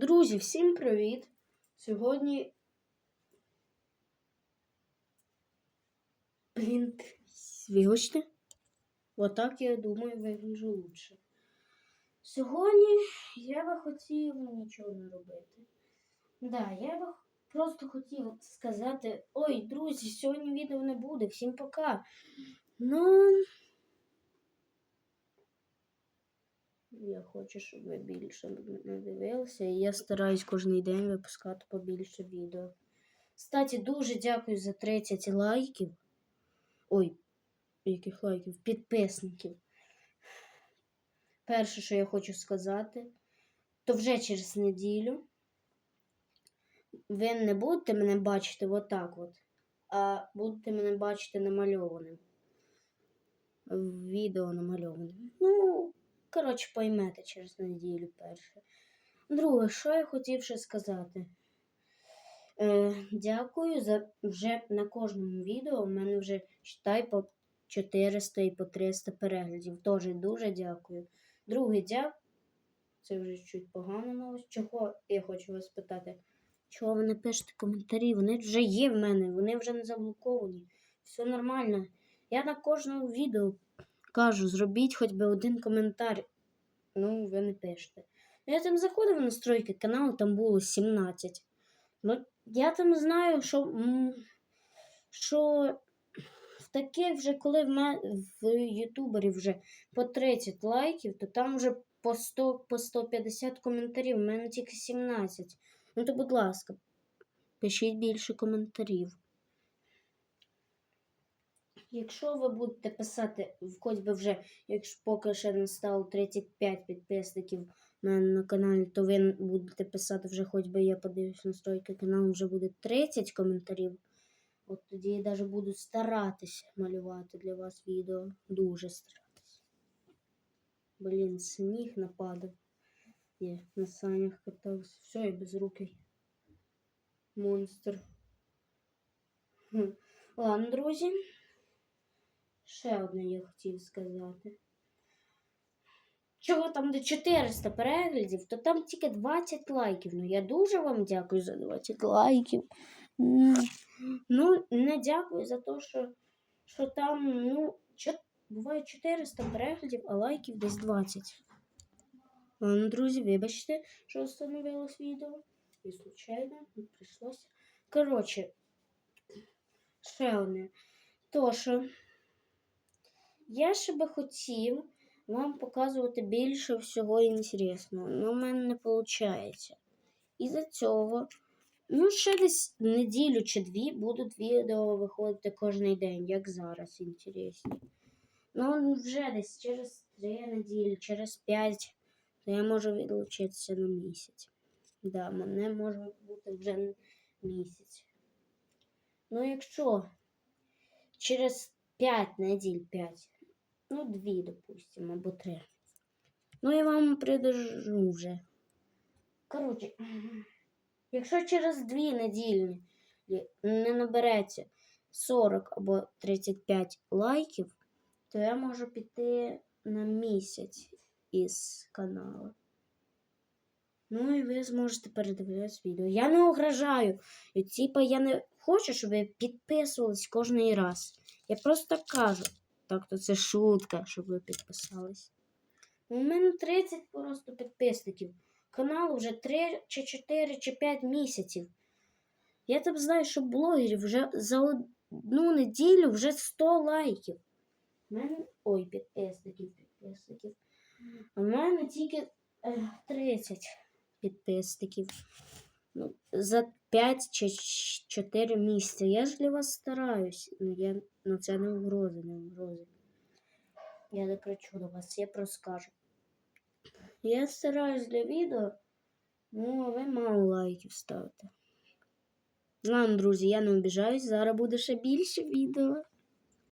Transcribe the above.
Друзі, всім привіт! Сьогодні. Блін, вибачте. Отак, я думаю, вигляджу лучше. Сьогодні я би хотів нічого не робити. Да, я би просто хотів сказати: ой, друзі, сьогодні відео не буде. Всім пока. Ну. Я хочу, щоб ви більше не дивилися. І я стараюсь кожен день випускати побільше відео. Кстати, дуже дякую за 30 лайків. Ой, яких лайків? Підписників. Перше, що я хочу сказати, то вже через неділю ви не будете мене бачити отак от, а будете мене бачити намальованим. Відео намальованим. Ну, коротше, поймете через неділю перше. Друге, що я хотів ще сказати? Е, дякую за вже на кожному відео. У мене вже читай по 400 і по 300 переглядів. Теж дуже дякую. Друге, дякую. Це вже чуть погано новость. Чого я хочу вас питати? Чого ви не пишете коментарі? Вони вже є в мене, вони вже не заблоковані. Все нормально. Я на кожному відео кажу, зробіть хоч би один коментар. Ну, ви не пишете. Я там заходив в настройки каналу, там було 17. Ну, я там знаю, що, що в вже, коли в, мене, в ютубері вже по 30 лайків, то там вже по 100, по 150 коментарів. У мене тільки 17. Ну, то, будь ласка, пишіть більше коментарів. Якщо ви будете писати, хоч би вже, якщо поки ще не стало 35 підписників мене на каналі, то ви будете писати вже, хоч би я подивлюсь настройки каналу, вже буде 30 коментарів. От тоді я навіть буду старатися малювати для вас відео. Дуже старатися. Блін, сніг нападав. Я на санях катався. Все, я без руки. Монстр. Ладно, друзі. Ще одне я хотів сказати. Чого там до 400 переглядів, то там тільки 20 лайків. Ну, я дуже вам дякую за 20 лайків. Ну, не дякую за те, що, що там, ну, буває 400 переглядів, а лайків десь 20. Ладно, друзі, вибачте, що остановилось відео. І случайно прийшлося. Коротше, ще одне. То, що я ще би хотів вам показувати більше всього інтересного, але в мене не виходить. Із-за цього, ну, ще десь неділю чи дві будуть відео виходити кожен день, як зараз, інтересні. Ну, вже десь через три неділі, через п'ять, то я можу відлучитися на місяць. Да, мене може бути вже місяць. Ну, якщо через 5 неділь 5, ну, 2, допустимо, або 3. Ну, я вам придержу вже. Коротше, якщо через 2 неділі не набереться 40 або 35 лайків, то я можу піти на місяць із каналу. Ну і ви зможете передивлятися відео. Я не угрожаю. І типа я не хочу, щоб ви підписувались кожен раз. Я просто кажу. Так, то це шутка, щоб ви підписались. У мене 30 просто підписників. Каналу вже 3 чи 4 чи 5 місяців. Я там знаю, що блогерів вже за одну неділю вже 100 лайків. У мене... Ой, підписників, підписників. В мене тільки е, 30 підписників. За 5 чи 4 місяці. Я ж для вас стараюсь. Ну, я, ну це не угрози, не угрози. Я не кричу до вас, я просто скажу. Я стараюсь для відео, ну, а ви мало лайків ставите. Ладно, друзі, я не обіжаюсь, зараз буде ще більше відео.